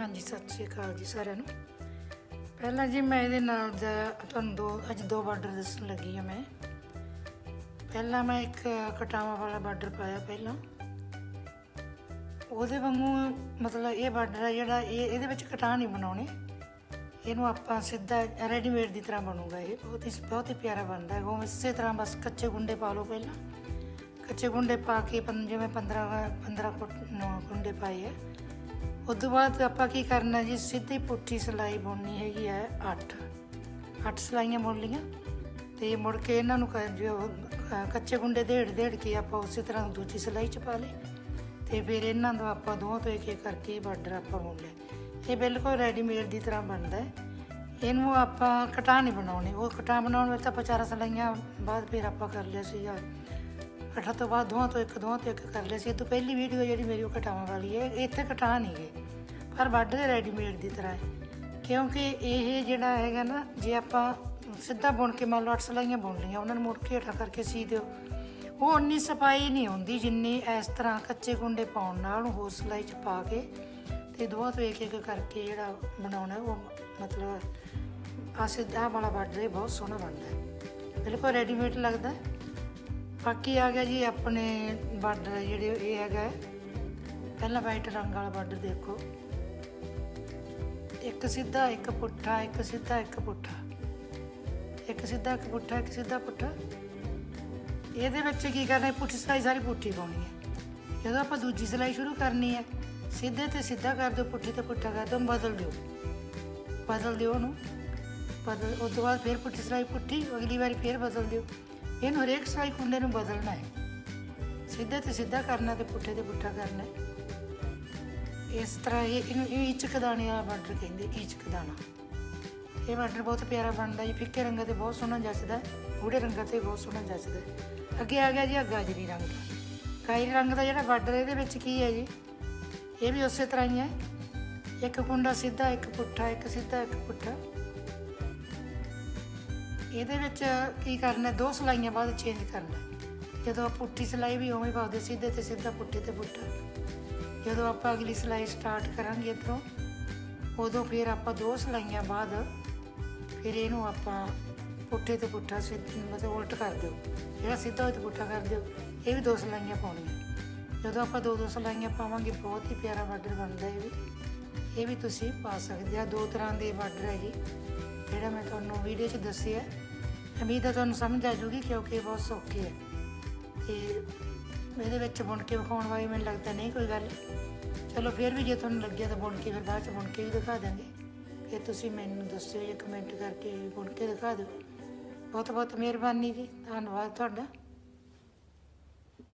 ਹਾਂਜੀ, ਸਤਿ ਸ਼੍ਰੀ ਅਕਾਲ ਜੀ ਸਾਰਿਆਂ ਨੂੰ। ਪਹਿਲਾਂ ਜੀ ਮੈਂ ਇਹਦੇ ਨਾਲ ਦਾ ਤੁਹਾਨੂੰ ਦੋ, ਅੱਜ ਦੋ ਬਾਰਡਰ ਦੱਸਣ ਲੱਗੀ ਹਾਂ ਮੈਂ। ਪਹਿਲਾਂ ਮੈਂ ਇੱਕ ਕਟਾਵਾ ਵਾਲਾ ਬਾਰਡਰ ਪਾਇਆ ਪਹਿਲਾਂ। ਉਹਦੇ ਵਾਂਗੂ ਮਤਲਬ ਇਹ ਬਾਰਡਰ ਹੈ ਜਿਹੜਾ ਇਹ, ਇਹਦੇ ਵਿੱਚ ਕਟਾ ਨਹੀਂ ਬਣਾਉਣੇ। ਇਹਨੂੰ ਆਪਾਂ ਸਿੱਧਾ ਰੈਡੀਮੇਡ ਦੀ ਤਰ੍ਹਾਂ ਬਣੂਗਾ ਇਹ। ਬਹੁਤ ਹੀ ਬਹੁਤ ਹੀ ਪਿਆਰਾ ਬਣਦਾ ਹੈ। ਉਹ ਇਸੇ ਤਰ੍ਹਾਂ ਬਸ ਕੱਚੇ ਗੁੰਡੇ ਪਾ ਲਓ ਪਹਿਲਾਂ। ਕੱਚੇ ਗੁੰਡੇ ਪਾ ਕੇ ਜਿਵੇਂ 15 15 ਕੁ- ਗੁੰਡੇ ਪਾਏ ਹੈ ਉਸ ਤੋਂ ਬਾਅਦ ਆਪਾਂ ਕੀ ਕਰਨਾ ਜੀ? ਸਿੱਧੀ ਪੁੱਠੀ ਸਿਲਾਈ ਬੁਣਨੀ ਹੈਗੀ ਹੈ 8 8 ਸਿਲਾਈਆਂ ਬੁਣ ਲਈਆਂ। ਤੇ ਮੁੜ ਕੇ ਇਹਨਾਂ ਨੂੰ ਕਰ ਜੋ ਕੱਚੇ ਗੁੰਡੇ ਢੇੜ ਢੇੜ ਕੇ ਆਪਾਂ ਉਸੇ ਤਰ੍ਹਾਂ ਦੂਜੀ ਸਿਲਾਈ ਚ ਪਾ ਲਈ। ਤੇ ਫਿਰ ਇਹਨਾਂ ਨੂੰ ਆਪਾਂ ਦੋਹਾਂ ਤੋਂ ਇੱਕ ਇੱਕ ਕਰਕੇ ਬਾਰਡਰ ਆਪਾਂ ਬੁਣ ਲਿਆ ਇਹ ਬਿਲਕੁਲ ਰੈਡੀਮੇਡ ਦੀ ਤਰ੍ਹਾਂ ਬਣਦਾ ਹੈ। ਇਹਨੂੰ ਆਪਾਂ ਕਟਾ ਨਹੀਂ ਬਣਾਉਣੀ। ਉਹ ਕਟਾ ਬਣਾਉਣ ਵਿੱਚ ਆਪਾਂ ਚਾਰ ਸਿਲਾਈਆਂ ਬਾਅਦ ਫਿਰ ਆਪਾਂ ਕਰ ਲਿਆ ਸੀਗਾ। ਅਠਾ ਤੋਂ ਬਾਅਦ ਦੋਹਾਂ ਤੋਂ ਇੱਕ, ਦੋਹਾਂ ਤੋਂ ਇੱਕ ਕਰ ਲਿਆ ਸੀ। ਇਹ ਤੋਂ ਪਹਿਲੀ ਵੀਡੀਓ ਜਿਹੜੀ ਮੇਰੀ ਉਹ ਕਟਾਵਾਂ ਵਾਲੀ ਹੈ। ਇੱਥੇ ਕਟਾ ਨਹੀਂ ਗਏ ਪਰ ਬਾਰਡਰ ਰੈਡੀਮੇਡ ਦੀ ਤਰ੍ਹਾਂ ਹੈ। ਕਿਉਂਕਿ ਇਹ ਜਿਹੜਾ ਹੈਗਾ ਨਾ, ਜੇ ਆਪਾਂ ਸਿੱਧਾ ਬੁਣ ਕੇ ਮੰਨ ਲਓ ਅੱਠ ਸਿਲਾਈਆਂ ਬੁਣ ਲਈਆਂ, ਉਹਨਾਂ ਨੂੰ ਮੁੜ ਕੇ ਹੇਠਾਂ ਕਰਕੇ ਸੀ ਦਿਓ। ਉਹ ਉਨੀ ਸਫ਼ਾਈ ਨਹੀਂ ਹੁੰਦੀ ਜਿੰਨੀ ਇਸ ਤਰ੍ਹਾਂ ਕੱਚੇ ਗੁੰਡੇ ਪਾਉਣ ਨਾਲ ਹੋਰ ਸਿਲਾਈ ਚ ਪਾ ਕੇ ਤੇ ਦੋਹਾਂ ਤੋਂ ਇੱਕ ਇੱਕ ਕਰਕੇ ਜਿਹੜਾ ਬਣਾਉਣਾ, ਉਹ ਮਤਲਬ ਆ ਸਿੱਧਾ ਵਾਲਾ ਬਾਰਡਰ ਇਹ ਬਹੁਤ ਸੋਹਣਾ ਬਣਦਾ ਹੈ। ਬਿਲਕੁਲ ਰੈਡੀਮੇਡ ਲੱਗਦਾ ਬਾਕੀ ਆ ਗਿਆ ਜੀ ਆਪਣੇ ਬਾਰਡਰ ਜਿਹੜੇ ਇਹ ਹੈਗਾ ਹੈ। ਪਹਿਲਾਂ ਵਾਈਟ ਰੰਗ ਵਾਲਾ ਬਾਰਡਰ ਦੇਖੋ। ਇੱਕ ਸਿੱਧਾ, ਇੱਕ ਪੁੱਠਾ, ਇੱਕ ਸਿੱਧਾ, ਇੱਕ ਪੁੱਠਾ। ਇੱਕ ਸਿੱਧਾ, ਇੱਕ ਪੁੱਠਾ, ਇੱਕ ਸਿੱਧਾ ਪੁੱਠਾ। ਇਹਦੇ ਵਿੱਚ ਕੀ ਕਰਨਾ ਹੈ ਪੁੱਠੀ ਸਿਲਾਈ ਸਾਰੀ ਪੁੱਠੀ ਪਾਉਣੀ ਹੈ। ਜਦੋਂ ਆਪਾਂ ਦੂਜੀ ਸਿਲਾਈ ਸ਼ੁਰੂ ਕਰਨੀ ਹੈ, ਸਿੱਧੇ ਤੇ ਸਿੱਧਾ ਕਰ ਦਿਓ, ਪੁੱਠੇ ਤੇ ਪੁੱਠਾ ਕਰ ਦਿਓ, ਬਦਲ ਦਿਓ। ਬਦਲ ਦਿਓ ਉਹਨੂੰ। ਬਦਲ, ਉਸ ਤੋਂ ਬਾਅਦ ਫਿਰ ਪੁੱਠੀ ਸਿਲਾਈ ਪੁੱਠੀ, ਅਗਲੀ ਵਾਰੀ ਫਿਰ ਬਦਲ ਦਿਓ। ਇਹਨੂੰ ਹਰੇਕ ਸਿਲਾਈ ਕੁੰਡੇ ਨੂੰ ਬਦਲਣਾ ਹੈ। ਸਿੱਧੇ ਤੇ ਸਿੱਧਾ ਕਰਨਾ ਤੇ ਪੁੱਠੇ ਤੇ ਪੁੱਠਾ ਕਰਨਾ ਹੈ। ਇਸ ਤਰ੍ਹਾਂ ਇਹ, ਇਹਨੂੰ, ਇਹ ਇਚਕ ਦਾਣੇ ਵਾਲਾ ਬਾਰਡਰ ਕਹਿੰਦੇ ਇਚਕ ਦਾਣਾ। ਇਹ ਬਾਰਡਰ ਬਹੁਤ ਪਿਆਰਾ ਬਣਦਾ ਜੀ, ਫਿੱਕੇ ਰੰਗਾਂ ਤੇ ਬਹੁਤ ਸੋਹਣਾ ਜੱਚਦਾ ਹੈ ਗੂੜੇ ਰੰਗਾਂ ਤੇ ਬਹੁਤ ਸੋਹਣਾ ਜੱਚਦਾ। ਅੱਗੇ ਆ ਗਿਆ ਜੀ ਗਾਜਰੀ ਰੰਗ। ਗਾਜਰੀ ਰੰਗ ਦਾ ਜਿਹੜਾ ਬਾਰਡਰ ਇਹਦੇ ਵਿੱਚ ਕੀ ਹੈ ਜੀ? ਇਹ ਵੀ ਉਸੇ ਤਰ੍ਹਾਂ ਹੀ ਹੈ। ਇੱਕ ਕੁੰਡਾ ਸਿੱਧਾ, ਇੱਕ ਪੁੱਠਾ, ਇੱਕ ਸਿੱਧਾ, ਇੱਕ ਪੁੱਠਾ। ਇਹਦੇ ਵਿੱਚ ਕੀ ਕਰਨਾ, ਦੋ ਸਲਾਈਆਂ ਬਾਅਦ ਚੇਂਜ ਕਰਨਾ। ਜਦੋਂ ਪੁੱਠੀ ਸਲਾਈ ਵੀ ਉਵੇਂ ਪਾਉਂਦੇ, ਸਿੱਧੇ ਤੇ ਸਿੱਧਾ ਪੁੱਠੇ ਤੇ ਪੁੱਠਾ। ਜਦੋਂ ਆਪਾਂ ਅਗਲੀ ਸਲਾਈ ਸਟਾਰਟ ਕਰਾਂਗੇ ਇੱਧਰੋਂ, ਉਦੋਂ ਫਿਰ ਆਪਾਂ ਦੋ ਸਲਾਈਆਂ ਬਾਅਦ ਫਿਰ ਇਹਨੂੰ ਆਪਾਂ ਪੁੱਠੇ ਤੇ ਪੁੱਠਾ ਸਿੱਧ ਮਤਲਬ ਉਲਟ ਕਰ ਦਿਓ। ਜਿਹੜਾ ਸਿੱਧਾ ਹੋਏ ਤੇ ਪੁੱਠਾ ਕਰ ਦਿਓ, ਇਹ ਵੀ ਦੋ ਸਲਾਈਆਂ ਪਾਉਣੀਆਂ। ਜਦੋਂ ਆਪਾਂ ਦੋ ਦੋ ਸਲਾਈਆਂ ਪਾਵਾਂਗੇ, ਬਹੁਤ ਹੀ ਪਿਆਰਾ ਬਾਰਡਰ ਬਣਦਾ ਇਹ ਵੀ। ਇਹ ਵੀ ਤੁਸੀਂ ਪਾ ਸਕਦੇ ਆ, ਦੋ ਤਰ੍ਹਾਂ ਦੇ ਬਾਰਡਰ ਹੈ ਜੀ ਜਿਹੜਾ ਮੈਂ ਤੁਹਾਨੂੰ ਵੀਡੀਓ 'ਚ ਦੱਸਿਆ, ਉਮੀਦ ਹੈ ਤੁਹਾਨੂੰ ਸਮਝ ਆ ਜੂਗੀ ਕਿਉਂਕਿ ਇਹ ਬਹੁਤ ਸੌਖੀ ਹੈ ਤੇ ਇਹਦੇ ਵਿੱਚ ਬੁਣ ਕੇ ਵਿਖਾਉਣ ਵਾਲੀ ਮੈਨੂੰ ਲੱਗਦਾ ਨਹੀਂ ਕੋਈ ਗੱਲ। ਚਲੋ ਫਿਰ ਵੀ ਜੇ ਤੁਹਾਨੂੰ ਲੱਗਿਆ ਤਾਂ ਬੁਣ ਕੇ ਫਿਰ ਬਾਅਦ ਚ ਬੁਣ ਕੇ ਵੀ ਦਿਖਾ ਦਾਂਗੇ ਫਿਰ ਤੁਸੀਂ ਮੈਨੂੰ ਦੱਸਿਓ ਜਾਂ ਕਮੈਂਟ ਕਰਕੇ ਬੁਣ ਕੇ ਦਿਖਾ ਦਿਓ। ਬਹੁਤ ਬਹੁਤ ਮਿਹਰਬਾਨੀ ਜੀ। ਧੰਨਵਾਦ ਤੁਹਾਡਾ।